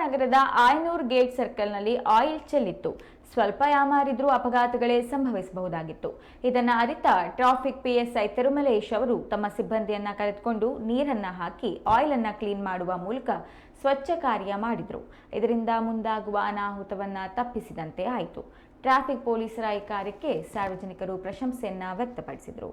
ನಗರದ ಆಯನೂರ್ gate ಸರ್ಕಲ್ನಲ್ಲಿ oil ಚೆಲ್ಲಿತ್ತು. ಸ್ವಲ್ಪ ಯಾಮಾರಿದ್ರೂ ಅಪಘಾತಗಳೇ ಸಂಭವಿಸಬಹುದಾಗಿತ್ತು. ಇದನ್ನು ಅರಿತ ಟ್ರಾಫಿಕ್ ಪಿಎಸ್ಐ ತಿರುಮಲೇಶ್ ಅವರು ತಮ್ಮ ಸಿಬ್ಬಂದಿಯನ್ನ ಕರೆದುಕೊಂಡು ನೀರನ್ನ ಹಾಕಿ ಆಯಿಲ್ ಅನ್ನ ಕ್ಲೀನ್ ಮಾಡುವ ಮೂಲಕ ಸ್ವಚ್ಛ ಕಾರ್ಯ ಮಾಡಿದ್ರು. ಇದರಿಂದ ಮುಂದಾಗುವ ಅನಾಹುತವನ್ನ ತಪ್ಪಿಸಿದಂತೆ ಆಯಿತು. ಟ್ರಾಫಿಕ್ ಪೊಲೀಸರ ಈ ಕಾರ್ಯಕ್ಕೆ ಸಾರ್ವಜನಿಕರು ಪ್ರಶಂಸೆಯನ್ನ ವ್ಯಕ್ತಪಡಿಸಿದರು.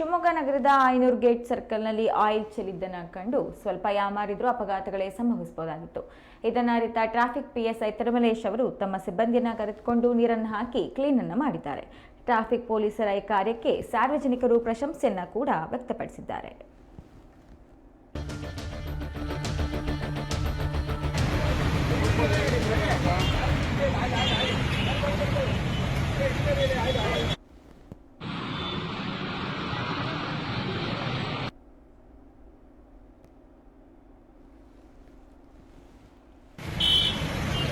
ಶಿವಮೊಗ್ಗ ನಗರದ ಐನೂರು ಗೇಟ್ ಸರ್ಕಲ್ನಲ್ಲಿ ಆಯಿಲ್ ಚೆಲ್ಲಿದ್ದನ್ನು ಕಂಡು ಸ್ವಲ್ಪ ಯಾಮಾರಿದ್ರೂ ಅಪಘಾತಗಳೇ ಸಂಭವಿಸಬಹುದಾಗಿತ್ತು. ಇದನ್ನು ಅರಿತ ಟ್ರಾಫಿಕ್ ಪಿಎಸ್ಐ ತಿರುಮಲೇಶ್ ಅವರು ತಮ್ಮ ಸಿಬ್ಬಂದಿಯನ್ನು ಕರೆದುಕೊಂಡು ನೀರನ್ನು ಹಾಕಿ ಕ್ಲೀನನ್ನು ಮಾಡಿದ್ದಾರೆ. ಟ್ರಾಫಿಕ್ ಪೊಲೀಸರ ಈ ಕಾರ್ಯಕ್ಕೆ ಸಾರ್ವಜನಿಕರು ಪ್ರಶಂಸೆಯನ್ನು ಕೂಡ ವ್ಯಕ್ತಪಡಿಸಿದ್ದಾರೆ.